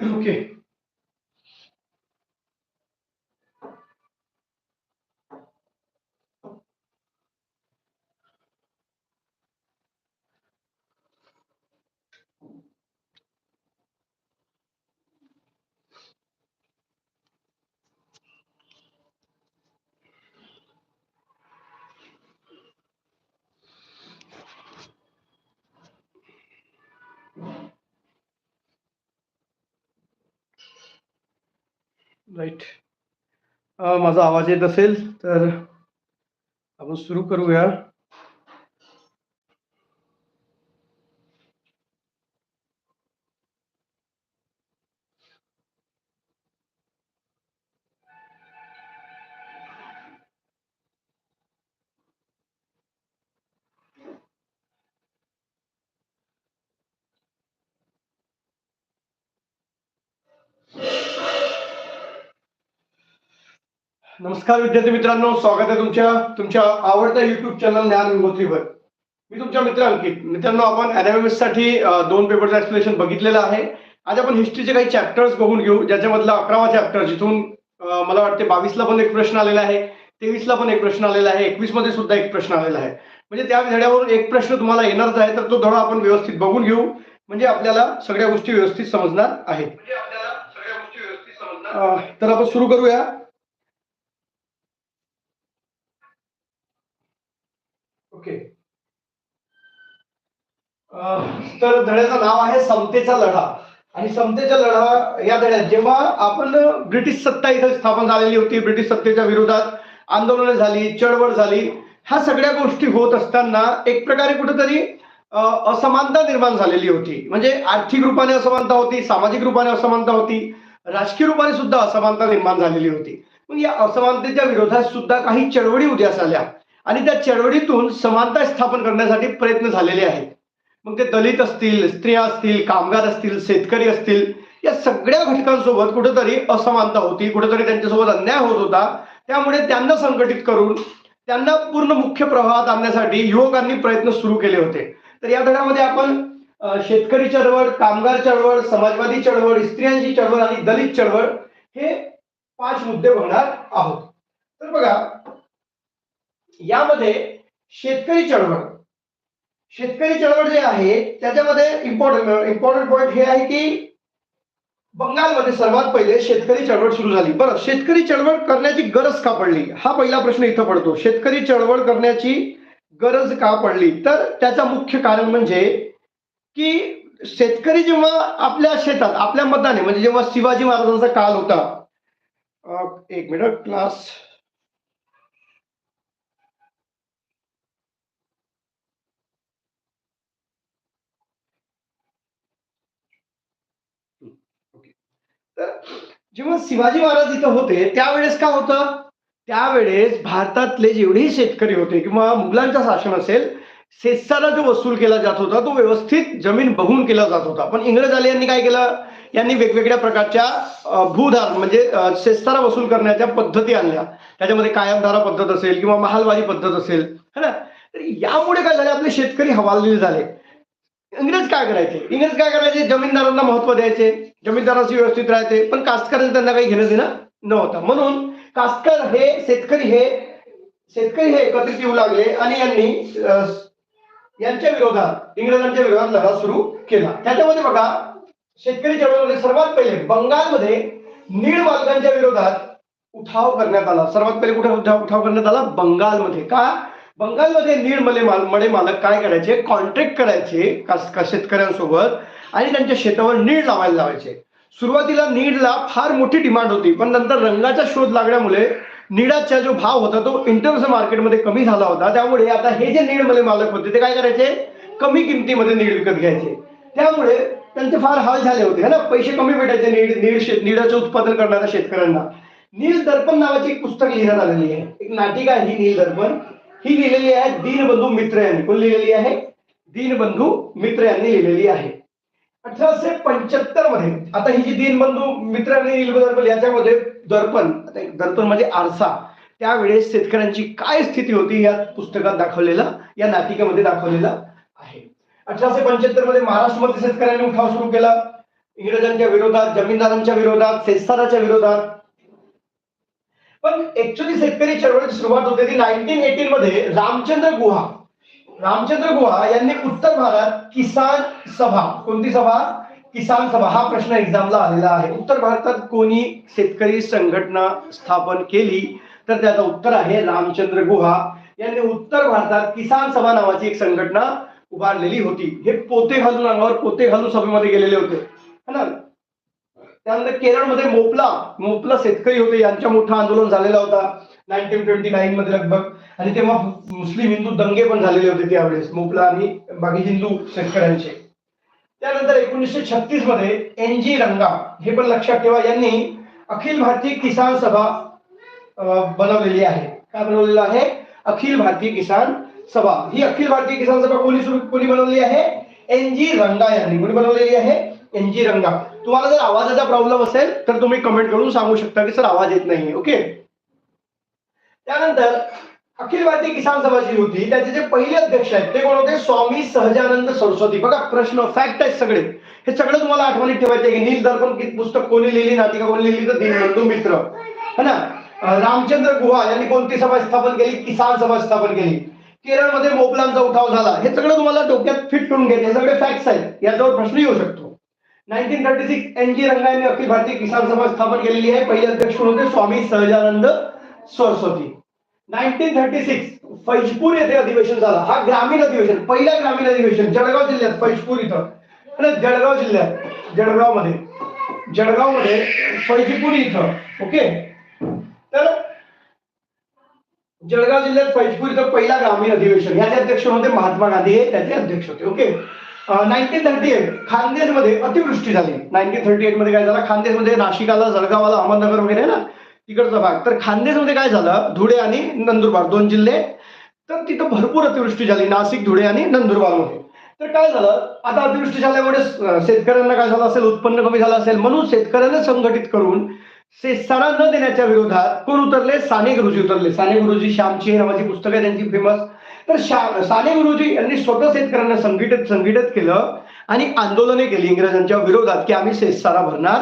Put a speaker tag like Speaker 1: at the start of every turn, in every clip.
Speaker 1: Okay right माझा आवाज येत असेल तर आपण सुरू करूया. नमस्कार विद्यार्थी मित्रांनो स्वागत आहे तुमच्या तुमच्या आवडत्या युट्यूब चॅनल ज्ञान गंगोत्रीवर मी तुमच्या मित्र अंकित. मित्रांनो आपण अनालिसिससाठी दोन पेपरचं एक्सप्लेनेशन बघितलेलं आहे. आज आपण हिस्ट्रीचे काही चॅप्टर्स बघून घेऊ ज्याच्यामधला अकरावा चॅप्टर जिथून मला वाटते बावीसला पण एक प्रश्न आलेला आहे तेवीसला पण एक प्रश्न आलेला आहे एकवीसमध्ये सुद्धा एक प्रश्न आलेला आहे. म्हणजे त्या धड्यावरून एक प्रश्न तुम्हाला येणारच आहे तर तो धडा आपण व्यवस्थित बघून घेऊ. म्हणजे आपल्याला सगळ्या गोष्टी व्यवस्थित समजणार आहेत. म्हणजे तर आपण सुरू करूया. ओके तर धड्याचं नाव आहे समतेचा लढा. आणि समतेचा लढा या धड्यात जेव्हा आपण ब्रिटिश सत्ता इथं स्थापन झालेली होती ब्रिटिश सत्तेच्या विरोधात आंदोलनं झाली चळवळ झाली ह्या सगळ्या गोष्टी होत असताना एक प्रकारे कुठेतरी असमानता निर्माण झालेली होती. म्हणजे आर्थिक रूपाने असमानता होती सामाजिक रूपाने असमानता होती राजकीय रूपाने सुद्धा असमानता निर्माण झालेली होती. मग या असमानतेच्या विरोधात सुद्धा काही चळवळी उद्यास आल्या आणि त्या चळवळीतून समानता स्थापन करण्यासाठी प्रयत्न झालेले आहेत. मग ते दलित असतील स्त्रिया असतील कामगार असतील शेतकरी असतील या सगळ्या घटकांसोबत कुठेतरी असमानता होती कुठेतरी त्यांच्यासोबत अन्याय होत होता. त्यामुळे त्यांना संघटित करून त्यांना पूर्ण मुख्य प्रवाहात आणण्यासाठी युवकांनी प्रयत्न सुरू केले होते. तर या धड्यामध्ये आपण शेतकरी चळवळ कामगार चळवळ समाजवादी चळवळ स्त्रियांची चळवळ आणि दलित चळवळ हे पाच मुद्दे बघणार आहोत. तर बघा यामध्ये शेतकरी चळवळ. शेतकरी चळवळ जे आहे त्याच्यामध्ये इम्पॉर्टंट इम्पॉर्टंट पॉईंट हे आहे की बंगालमध्ये सर्वात पहिले शेतकरी चळवळ सुरू झाली. बरं शेतकरी चळवळ करण्याची गरज का पडली? हा पहिला प्रश्न इथं पडतो. शेतकरी चळवळ करण्याची गरज का पडली? तर त्याचं मुख्य कारण म्हणजे की शेतकरी जेव्हा आपल्या शेतात आपल्या मताने म्हणजे जेव्हा शिवाजी महाराजांचा काल होता एक मिनिट क्लास तर जेव्हा शिवाजी महाराज इथं होते त्यावेळेस काय होतं? त्यावेळेस भारतातले जेवढेही शेतकरी होते किंवा मुघलांचं शासन असेल शेतसाला जो वसूल केला जात होता तो व्यवस्थित जमीन बघून केला जात होता. पण इंग्रज आले यांनी काय केलं? यांनी वेगवेगळ्या प्रकारच्या भूधार म्हणजे शेतसारा वसूल करण्याच्या पद्धती आणल्या. त्याच्यामध्ये कायमधारा पद्धत असेल किंवा महालवारी पद्धत असेल है ना? तर यामुळे काय झाले? आपले शेतकरी हवालदिल झाले. इंग्रज काय करायचे? इंग्रज काय करायचे? जमीनदारांना महत्त्व द्यायचे. जमीनदाराशी व्यवस्थित राहते. पण कास्तकारांचं त्यांना काही घेणं देणं नव्हतं. म्हणून कास्तकर हे शेतकरी हे शेतकरी हे एकत्रित येऊ लागले आणि यांनी यांच्या विरोधात इंग्रजांच्या विरोधात लढा सुरू केला. त्याच्यामध्ये बघा शेतकरी चळवळीमध्ये सर्वात पहिले बंगालमध्ये नीळ मालकांच्या विरोधात उठाव करण्यात आला. सर्वात पहिले कुठे उठाव उठाव करण्यात आला? बंगालमध्ये. का? बंगालमध्ये नीळ मले माल मडे मालक काय करायचे? कॉन्ट्रॅक्ट करायचे कास- का- शेतकऱ्यांसोबत. आणि त्यांच्या शेतावर नीळ लावायला लावायचे. सुरुवातीला नीडला फार मोठी डिमांड होती पण नंतर रंगाचा शोध लागल्यामुळे निळाचा जो भाव होता तो इंटरनॅशनल मार्केटमध्ये कमी झाला होता. त्यामुळे आता हे जे नीडमले मालक होते ते काय करायचे? कमी किमतीमध्ये नीड विकत घ्यायचे. त्यामुळे त्यांचे फार हाल झाले होते है ना? पैसे कमी भेटायचे नीड नीड शेत नीडाचं उत्पादन करणाऱ्या शेतकऱ्यांना. नील दर्पण नावाची एक पुस्तक लिहिण्यात आलेली आहे. एक नाटिका आहे ही नील दर्पण. ही लिहिलेली आहे दीनबंधू मित्र यांनी. कोण लिहिलेली आहे? दीनबंधू मित्र यांनी लिहिलेली आहे. अठराशे पंच्याहत्तरमध्ये आता ही जी दीनबंधू मित्र यांनी दर्पण याच्यामध्ये दर्पण दर्पण म्हणजे आरसा त्यावेळेस शेतकऱ्यांची काय स्थिती होती या पुस्तकात दाखवलेला या नाटिकेमध्ये दाखवलेला आहे. अठराशे पंच्याहत्तरमध्ये महाराष्ट्रामध्ये शेतकऱ्यांनी उठाव सुरू केला. इंग्रजांच्या विरोधात जमीनदारांच्या विरोधात शेतसाराच्या विरोधात. पण ऍक्च्युली शेतकरी चळवळीची सुरुवात होते ती नाईन्टीन एटीन मध्ये रामचंद्र गुहा रामचंद्र गुहा यांनी उत्तर भारत किसान सभा कोणती सभा? किसान सभा. हा प्रश्न एक्झामला आलेला आहे. उत्तर भारतात कोणी शेतकरी संघटना स्थापन केली? तर त्याचं उत्तर आहे रामचंद्र गुहा. यांनी उत्तर भारतात किसान सभा नावाची एक संघटना उभारलेली होती. हे पोते घालून अंगावर पोते घालून सभेमध्ये गेलेले होते. है ना? त्यानंतर केरळमध्ये मोपला मोपला शेतकरी होते. यांच्या मोठं आंदोलन झालेला होता. नाईन्टीन ट्वेंटी नाईन मध्ये लगभग. आणि तेव्हा मुस्लिम हिंदू दंगे पण झालेले होते त्यावेळेस मोपला आणि बाकी हिंदू शेतकऱ्यांचे त्यानंतर एकोणीसशे छत्तीसमध्ये एन जी रंगा हे पण लक्षात ठेवा यांनी अखिल भारतीय किसान सभा बनवलेली आहे. काय बनवलेलं आहे? अखिल भारतीय किसान सभा. ही अखिल भारतीय किसान सभा कोणी सुरू कोणी बनवली आहे? एन जी रंगा यांनी. कोणी बनवलेली आहे? N G Ranga. तुम्हाला जर आवाजाचा प्रॉब्लेम असेल तर तुम्ही कमेंट करून सांगू शकता की सर आवाज येत नाही ओके त्यानंतर अखिल भारतीय किसान सभा जी होती त्याचे जे पहिले अध्यक्ष आहेत ते कोण होते? स्वामी सहजानंद सरस्वती. बघा प्रश्न फॅक्ट आहेत सगळे. हे सगळं तुम्हाला आठवणीत ठेवायचे की नील दर्पण पुस्तक कोणी लिहिली नाटिका कोणी लिहिली? तर दीनबंधू मित्र. है ना? रामचंद्र गुहा यांनी कोणती सभा स्थापन केली? किसान सभा स्थापन केली. केरळमध्ये मोपलांचा उठाव झाला. हे सगळं तुम्हाला डोक्यात फिट करून घ्यायचे हे सगळे फॅक्ट्स आहेत. याच्यावर प्रश्न येऊ शकतो. Nineteen thirty six N G Ranga यांनी अखिल भारतीय किसान सभा स्थापन केलेली आहे. पहिले अध्यक्ष कोण होते? Swami Sahajanand Saraswati. Nineteen thirty six Faizpur येथे अधिवेशन झालं. हा ग्रामीण अधिवेशन पहिला ग्रामीण अधिवेशन जळगाव जिल्ह्यात फैजपूर इथं. आणि जळगाव जिल्ह्यात जळगावमध्ये जळगावमध्ये फैजपूर इथं. ओके? तर जळगाव जिल्ह्यात फैजपूर इथं पहिला ग्रामीण अधिवेशन. याचे अध्यक्ष होते महात्मा गांधी हे त्याचे अध्यक्ष होते. ओके? नाईन्टीन थर्टी एट खानदेशमध्ये अतिवृष्टी झाली. नाईन्टीन थर्टी एटमध्ये काय झालं? खानदेशमध्ये नाशिकाला जळगावाला अहमदनगर वगैरे ना? तिकडचा भाग. तर खानदेशमध्ये काय झालं? धुळे आणि नंदुरबार दोन जिल्हे. तर तिथं भरपूर अतिवृष्टी झाली. नाशिक धुळे आणि नंदुरबारमध्ये. तर काय झालं? आता अतिवृष्टी झाल्यामुळे शेतकऱ्यांना काय झालं असेल? उत्पन्न कमी झालं असेल. म्हणून शेतकऱ्यांना संघटित करून शेतसारा न देण्याच्या विरोधात कोण उतरले? साने गुरुजी उतरले. साने गुरुजी श्यामची हे नावाची पुस्तक आहे त्यांची फेमस तर साने गुरुजी यांनी स्वतः शेतकऱ्यांना संघटित संघटित केलं आणि आंदोलने केली इंग्रजांच्या विरोधात की आम्ही शेतसारा भरणार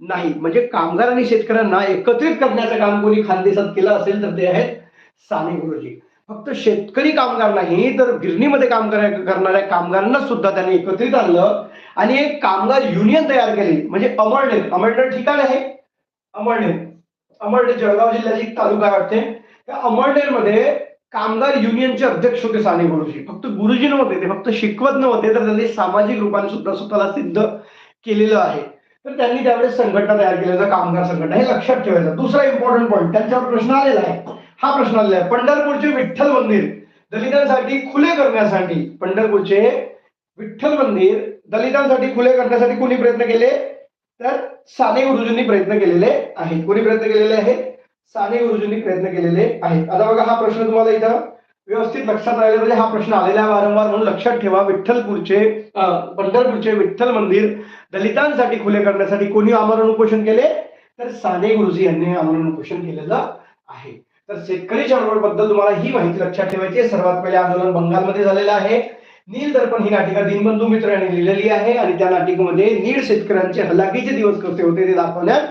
Speaker 1: नाही. म्हणजे कामगार आणि शेतकऱ्यांना एकत्रित करण्याचं काम कोणी खानदेशात केलं असेल तर ते आहेत साने गुरुजी. फक्त शेतकरी कामगार नाही तर गिरणीमध्ये काम करणाऱ्या कामगारांना सुद्धा त्यांनी एकत्रित आणलं आणि एक कामगार युनियन तयार केली. म्हणजे अमळनेर. अमळनेर ठिकाण आहे. अमळनेर. अमळनेर जळगाव जिल्ह्याची एक तालुका वाटते. त्या अमळनेरमध्ये कामगार युनियनचे अध्यक्ष होते साने गुरुजी. फक्त गुरुजी नव्हते ते फक्त शिकवत नव्हते तर त्यांनी सामाजिक रूपाने सुद्धा स्वतःला सिद्ध केलेलं आहे. तर त्यांनी त्यावेळेस संघटना तयार केली होती कामगार संघटना हे लक्षात ठेवायचं. दुसरा इम्पॉर्टंट पॉईंट त्यांच्यावर प्रश्न आलेला आहे. हा प्रश्न आलेला आहे. पंढरपूरचे विठ्ठल मंदिर दलितांसाठी खुले करण्यासाठी पंढरपूरचे विठ्ठल मंदिर दलितांसाठी खुले करण्यासाठी कोणी प्रयत्न केले? तर साने गुरुजींनी प्रयत्न केलेले आहेत. कोणी प्रयत्न केलेले आहेत? साने गुरुजींनी प्रयत्न केलेले आहेत. आता बघा हा प्रश्न तुम्हाला इथं व्यवस्थित लक्षात राहिले म्हणजे हा प्रश्न आलेला आहे वारंवार म्हणून लक्षात ठेवा. विठ्ठलपूरचे पंढरपूरचे विठ्ठल मंदिर दलितांसाठी खुले करण्यासाठी कोणी आमरण उपोषण केले? तर साने गुरुजी यांनी आमरण उपोषण केलेलं आहे. तर शेतकरी चळवळबद्दल तुम्हाला ही माहिती लक्षात ठेवायची आहे. सर्वात पहिले आंदोलन बंगालमध्ये झालेलं आहे. नील दर्पण ही नाटिका दीनबंधू मित्र यांनी लिहिलेली आहे आणि त्या नाटिकेमध्ये नीळ शेतकऱ्यांचे हलाखीचे दिवस कसे होते ते दाखवण्यात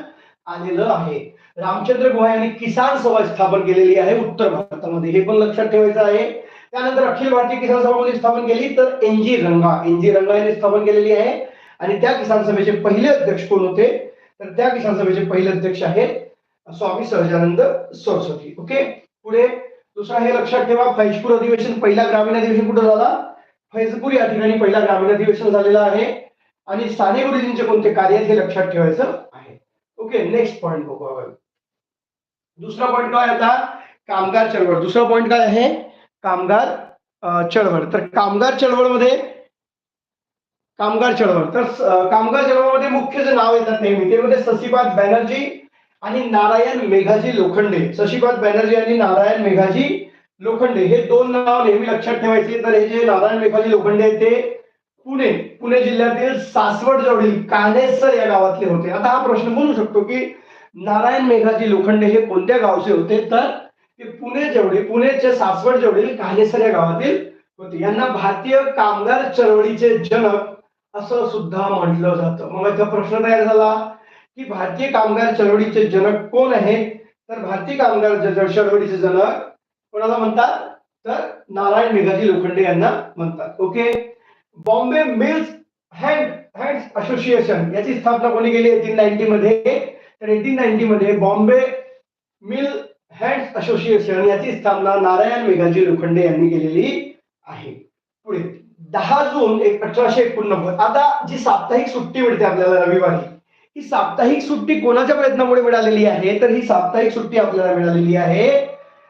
Speaker 1: आलेलं आहे. रामचंद्र गुहा यांनी किसान सभा स्थापन केलेली आहे उत्तर भारतामध्ये. हे पण लक्षात ठेवायचं आहे. त्यानंतर अखिल भारतीय किसान सभा कोणी स्थापन केली तर एन जी रंगा. एन जी रंगा यांनी स्थापन केलेली आहे. आणि त्या किसान सभेचे पहिले अध्यक्ष कोण होते? तर त्या किसान सभेचे पहिले अध्यक्ष आहेत स्वामी सहजानंद सरस्वती. ओके? पुढे दुसरा हे लक्षात ठेवा. फैजपूर अधिवेशन पहिला ग्रामीण अधिवेशन कुठं झाला? फैजपूर या ठिकाणी पहिला ग्रामीण अधिवेशन झालेला आहे. आणि साने गुरुजींचे कोणते कार्य आहेत हे लक्षात ठेवायचं आहे. ओके? नेक्स्ट पॉईंट बघू आपण. दुसरा पॉईंट काय आता? कामगार चळवळ. दुसरा पॉईंट काय आहे? कामगार चळवळ. तर कामगार चळवळमध्ये कामगार चळवळ. तर कामगार चळवळमध्ये मुख्य जे नाव येतात नेहमी ते म्हणजे ससीपाद बॅनर्जी आणि नारायण मेघाजी लोखंडे. शशीपाद बॅनर्जी आणि नारायण मेघाजी लोखंडे. हे दोन नाव नेहमी लक्षात ठेवायचे तर हे जे नारायण मेघाजी लोखंडे आहेत ते पुणे पुणे जिल्ह्यातील सासवड जवळील कानेसर या गावातले होते. आता हा प्रश्न बोलू शकतो की नारायण मेघाजी लोखंडे हे कोणत्या गावचे होते? तर ते पुणे जेवढे पुणेच्या सासवड जवळील कानेसर या गावातील होते. यांना भारतीय कामगार चळवळीचे जनक असं सुद्धा म्हटलं जातं. मग याचा प्रश्न तयार झाला की भारतीय कामगार चळवळीचे जनक कोण आहेत तर भारतीय कामगार चळवळीचे जनक कोणाला म्हणतात? तर नारायण मेघाजी लोखंडे यांना म्हणतात. Okay? Bombay mills hand hand association याची स्थापना कोणी केली? एटीन नाईन्टी मध्ये तर एटीन नाईन्टी मध्ये बॉम्बे मिल हँड असोसिएशन याची स्थापना नारायण मेघाजी लोखंडे यांनी केलेली आहे. पुढे दहा जून एक अठराशे एकोणनव्वद आता जी साप्ताहिक सुट्टी मिळते आपल्याला रविवारी ही साप्ताहिक सुट्टी कोणाच्या प्रयत्नामुळे मिळालेली आहे? तर ही साप्ताहिक सुट्टी आपल्याला मिळालेली आहे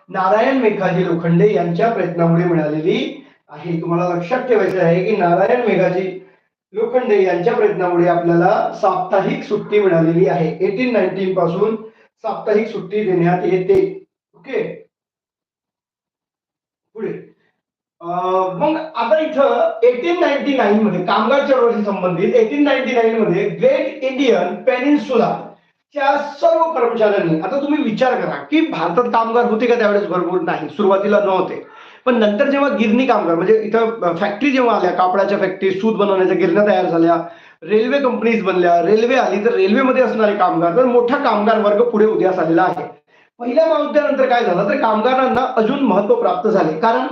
Speaker 1: नारायण मेघाजी लोखंडे यांच्या प्रयत्नामुळे मिळालेली आहे. तुम्हाला लक्षात ठेवायचं आहे की नारायण मेघाजी लोखंडे यांच्या प्रयत्नामुळे आपल्याला साप्ताहिक सुट्टी मिळालेली आहे. एटीन नाईन्टीन पासून साप्ताहिक सुट्टी देण्यात येते. ओके पुढे. अं, मग आता इथं एटीन नाईन्टी नाईन मध्ये कामगार चळवळीशी संबंधित एटीन नाईन्टी नाईन मध्ये ग्रेट इंडियन पेनिन्सुला च्या सर्व कर्मचाऱ्यांनी आता तुम्ही विचार करा की भारतात कामगार होते का त्यावेळेस? भरपूर नाही. सुरुवातीला नव्हते. पण नंतर जेव्हा गिरणी कामगार म्हणजे इथं फॅक्टरी जेव्हा आल्या कापडाच्या फॅक्टरी सूत बनवण्याच्या गिरण्या तयार झाल्या रेल्वे कंपनीज बनल्या रेल्वे आली तर रेल्वेमध्ये असणारे कामगार तर मोठा कामगार वर्ग पुढे उद्यास आलेला आहे. पहिल्या महायुद्धानंतर काय झालं? तर कामगारांना अजून महत्त्व प्राप्त झाले. कारण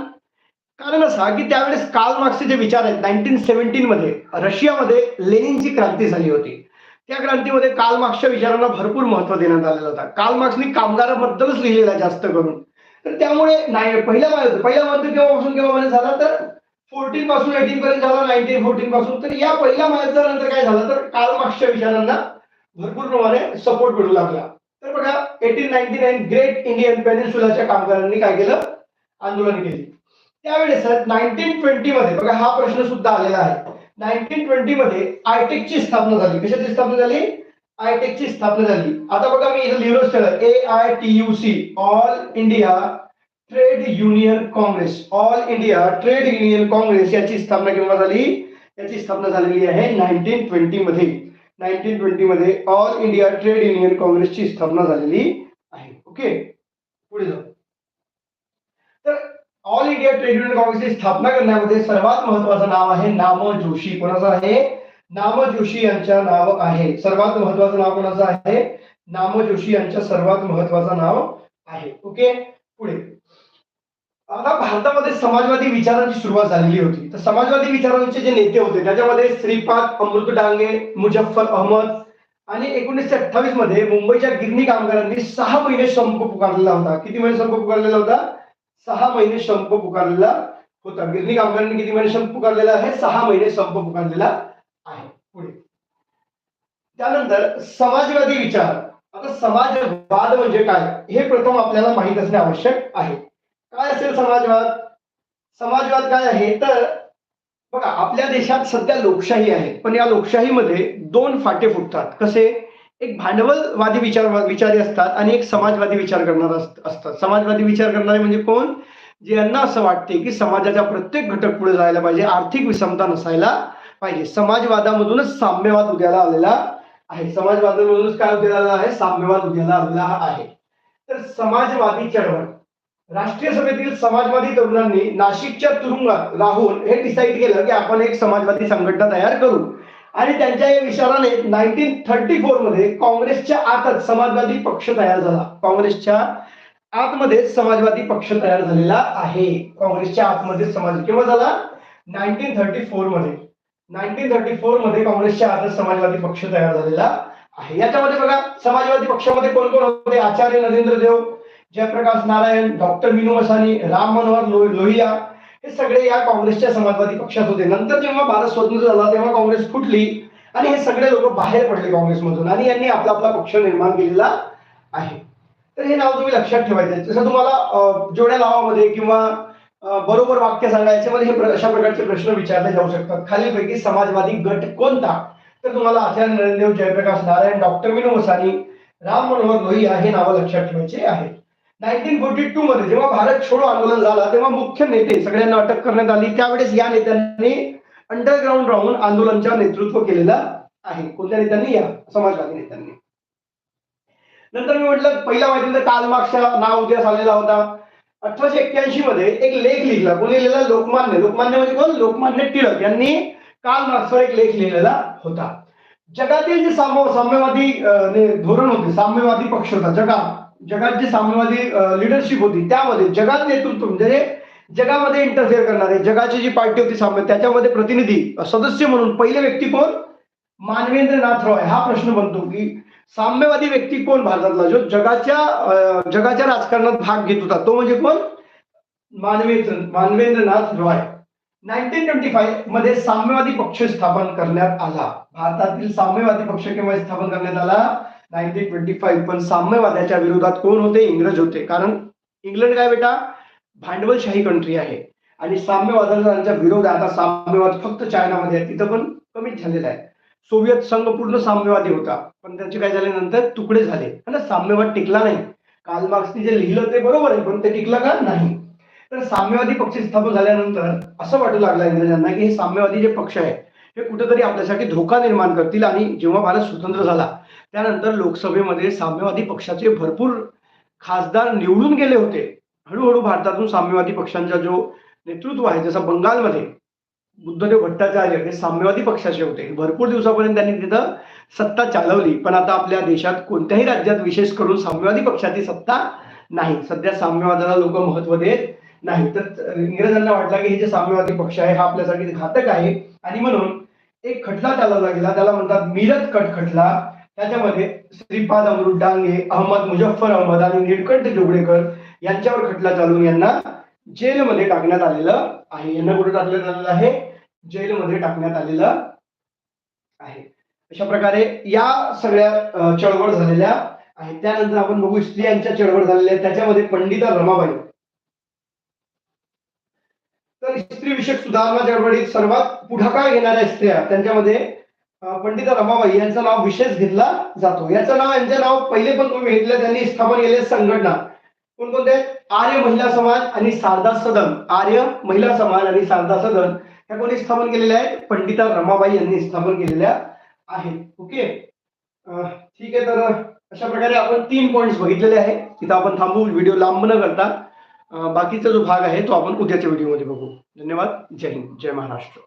Speaker 1: कारण असा की त्यावेळेस काल मार्क्सचे जे विचार आहेत नाईन्टीन सेव्हन्टीन मध्ये रशियामध्ये लेनिनची क्रांती झाली होती. त्या क्रांतीमध्ये काल मार्क्सच्या विचारांना भरपूर महत्त्व देण्यात आलेलं होतं. काल मार्क्सनी कामगाराबद्दलच लिहिलेलं आहे जास्त करून. तर त्यामुळे नाही पहिल्या महायुद्ध पहिला महायुद्ध केव्हापासून केव्हापर्यंत झाला? तर फोर्टीन पासून एटीन पर्यंत झाला नाईन्टीन फोर्टीन पासून. तर या पहिल्या महायुद्धानंतर काय झालं? तर काल मागच्या विचारांना भरपूर प्रमाणे सपोर्ट मिळू लागला. तर बघा eighteen ninety nine great Indian पेनिन्सुलाच्या कामगारांनी काय केलं? आंदोलन केली. त्यावेळेस नाईन्टीन ट्वेंटी मध्ये बघा हा प्रश्न सुद्धा आलेला आहे. नाईन्टीन ट्वेंटी मध्ये आयटेकची स्थापना झाली. कशाची स्थापना झाली? आयटेकची स्थापना झाली आता बघा मी इथं लिहिलंच ठेवलं A I T U C all India trade union congress all India trade union congress याची स्थापना केव्हा झाली याची स्थापना झालेली आहे नाईन्टीन ट्वेंटी मध्ये नाईन्टीन ट्वेंटी मध्ये ऑल इंडिया ट्रेड युनियन काँग्रेसची स्थापना झालेली आहे ओके पुढे जाऊ तर ऑल इंडिया ट्रेड युनियन काँग्रेसची स्थापना करण्यामध्ये सर्वात महत्वाचं नाव आहे नाम जोशी कोणाचं आहे नाम जोशी यांच्या नाव आहे. सर्वात महत्वाचं नाव कोणाचं आहे? नाम जोशी यांच्या सर्वात महत्वाचं नाव आहे. ओके? पुढे. आता भारतामध्ये समाजवादी विचारांची सुरुवात झालेली होती. तर समाजवादी विचारांचे जे नेते होते त्याच्यामध्ये श्रीपाद अमृत डांगे मुजफ्फर अहमद आणि एकोणीसशे अठ्ठावीसमध्ये मुंबईच्या गिरणी कामगारांनी सहा महिने संप पुकारलेला होता. किती महिने संप पुकारलेला होता? सहा महिने संप पुकारलेला होता. गिरणी कामगारांनी किती महिने संप पुकारलेला आहे? सहा महिने संप पुकारलेला आहे. पुढे. त्यानंतर समाजवादी विचार. आता समाजवाद म्हणजे काय? हे प्रथम आपल्याला माहीत असणे आवश्यक आहे. काय असेल समाजवाद? समाजवाद काय आहे? तर बघा आपल्या देशात सध्या लोकशाही आहे. पण या लोकशाहीमध्ये दोन फाटे फुटतात. कसे? एक भांडवलवादी विचार विचारी असतात आणि एक समाजवादी विचार करणारा असतात. समाजवादी विचार करणारे म्हणजे कोण? ज्यांना असं वाटते की समाजाच्या प्रत्येक घटक पुढे जायला पाहिजे. आर्थिक विषमता नसायला पाहिजे. समाजवादामधूनच साम्यवाद उद्याला आलेला आहे. समाजवादामधूनच काय उद्याला आलेला आहे? साम्यवाद उद्याला आलेला आहे. तर समाजवादी चळवळ. राष्ट्रीय सभेतील समाजवादी तरुणांनी नाशिकच्या तुरुंगात राहून हे डिसाईड केलं की आपण एक समाजवादी संघटना तयार करू. आणि त्यांच्या या विचाराने नाईन्टीन थर्टी फोरमध्ये काँग्रेसच्या आतच समाजवादी पक्ष तयार झाला. काँग्रेसच्या आतमध्ये समाजवादी पक्ष तयार झालेला आहे. काँग्रेसच्या आतमध्ये समाज केव्हा झाला? नाईन्टीन थर्टी फोरमध्ये. नाईन्टीन थर्टी फोरमध्ये काँग्रेसच्या आदर्श समाजवादी पक्ष तयार झालेला आहे. याच्यामध्ये बघा समाजवादी पक्षामध्ये कोण कोण होते? आचार्य नरेंद्र देव जयप्रकाश नारायण डॉक्टर विनू मसानी राम मनोहर लो- लोहिया हे सगळे या काँग्रेसच्या समाजवादी पक्षात होते. नंतर जेव्हा भारत स्वतंत्र झाला तेव्हा काँग्रेस फुटली आणि हे सगळे लोक बाहेर पडले काँग्रेसमधून आणि यांनी आपला आपला पक्ष निर्माण केलेला आहे. तर हे नाव तुम्ही लक्षात ठेवायचं जसं तुम्हाला जोड्या लावामध्ये किंवा बरोबर वाक्य सांगायचे हे अशा प्रकारचे प्रश्न विचारले जाऊ शकतात. खालीलपैकी समाजवादी गट कोणता? तर तुम्हाला आचार्य नरेंद्रदेव जयप्रकाश नारायण डॉक्टर विनू वसानी राम मनोहर लोहिया हे नावं लक्षात ठेवायचे आहेत. नाईन्टीन फोर्टी टू मध्ये जेव्हा भारत छोडो आंदोलन झाला तेव्हा मुख्य नेते सगळ्यांना अटक करण्यात आली. त्यावेळेस या नेत्यांनी अंडरग्राऊंड राहून आंदोलनाचं नेतृत्व केलेलं आहे. कोणत्या नेत्यांनी? या समाजवादी नेत्यांनी. नंतर मी म्हटलं पहिला माहिती काल मागच्या नाव उद्यास आलेला होता. अठराशे एक्क्याऐंशी मध्ये एक लेख लिहिला. कोणी लिहिला लोकमान्य. लोकमान्य म्हणजे कोण? लोकमान्य टिळक यांनी काल मार्क्सवर एक लेख लिहिलेला होता. जगातील जे साम्य साम्यवादी ने- धोरण होते साम्यवादी पक्ष होता जगात जगात जे साम्यवादी लिडरशिप होती त्यामध्ये जगात नेतृत्व म्हणजे जगामध्ये इंटरफेअर करणारे जगाची जी पार्टी होती साम्य त्याच्यामध्ये प्रतिनिधी सदस्य म्हणून पहिले व्यक्ती कोण? मानवेंद्रनाथ रॉय. हा प्रश्न बनतो की साम्यवादी व्यक्ती कोण भारतातला? जो जगाच्या जगाच्या राजकारणात भाग घेत होता तो म्हणजे कोण? मानवेंद्र मानवेंद्रनाथ रॉय. नाईन्टीन ट्वेंटी फाईव्हमध्ये साम्यवादी पक्ष स्थापन करण्यात आला. भारतातील साम्यवादी पक्ष केव्हा स्थापन करण्यात आला? नाईन्टीन ट्वेंटी फाईव्ह पण साम्यवादाच्या विरोधात कोण होते? इंग्रज होते. कारण इंग्लंड काय बेटा? भांडवलशाही कंट्री आहे. आणि साम्यवादाच्या विरोध आता साम्यवाद फक्त चायनामध्ये आहे. तिथं पण कमीच झालेला आहे. सोव्हिएत संघ पूर्ण साम्यवादी होता. पण त्याचे काय झाले नंतर? तुकडे झाले. साम्यवाद टिकला नाही. काल मार्क्सने जे लिहिलं ते बरोबर आहे पण ते टिकलं का नाही? तर साम्यवादी पक्ष स्थापन झाल्यानंतर असं वाटू लागलं इंग्रजांना की हे साम्यवादी जे पक्ष आहे हे कुठेतरी आपल्यासाठी धोका निर्माण करतील आणि जेव्हा भारत स्वतंत्र झाला त्यानंतर लोकसभेमध्ये साम्यवादी पक्षाचे भरपूर खासदार निवडून गेले होते. हळूहळू भारतातून साम्यवादी पक्षांचा जो नेतृत्व आहे जसं बंगालमध्ये बुद्धदेव भट्टाचार्य हे साम्यवादी पक्षाचे होते. भरपूर दिवसापर्यंत त्यांनी तिथं सत्ता चालवली. पण आता आपल्या देशात कोणत्याही राज्यात विशेष करून साम्यवादी पक्षाची सत्ता नाही. सध्या साम्यवादाला लोक महत्त्व देत नाही तर इंग्रजांना वाटलं की हे जे साम्यवादी पक्ष आहे हा आपल्यासाठी घातक आहे. आणि म्हणून एक खटला चालवला गेला. त्याला म्हणतात मिरत कट खटला त्याच्यामध्ये श्रीपाद अमृत डांगे अहमद मुजफ्फर अहमद आणि निळकंठ जोगडेकर यांच्यावर खटला चालवून यांना जेलमध्ये टाकण्यात आलेलं आहे. यांना कुठे टाकण्यात आलेलं आहे? जेलमध्ये टाकण्यात आलेलं आहे. अशा प्रकारे या सगळ्या चळवळ झालेल्या आहेत. त्यानंतर आपण बघू स्त्रियांच्या चळवळ झालेल्या त्याच्यामध्ये पंडिता रमाबाई. तर स्त्री विषयक सुधारणा चळवळीत सर्वात पुढाकार घेणाऱ्या स्त्रिया त्यांच्यामध्ये पंडिता रमाबाई यांचं नाव विशेष घेतला जातो. याचं नाव यांचं नाव पहिले पण तुम्ही घेतलं त्यांनी स्थापन केलेल्या संघटना. कोणकोणते? आहेत? आर्य महिला समाज आणि शारदा सदन. आर्य महिला समाज आणि शारदा सदन ह्या कोणी स्थापन केलेल्या आहेत? पंडिता रमाबाई यांनी स्थापन केलेल्या आहेत. ओके? ठीक आहे तर अशा प्रकारे आपण तीन पॉइंट बघितलेले आहे तिथं आपण थांबू व्हिडिओ लांब न करता. बाकीचा जो भाग आहे तो आपण उद्याच्या व्हिडिओमध्ये बघू. धन्यवाद. जय हिंद. जय महाराष्ट्र.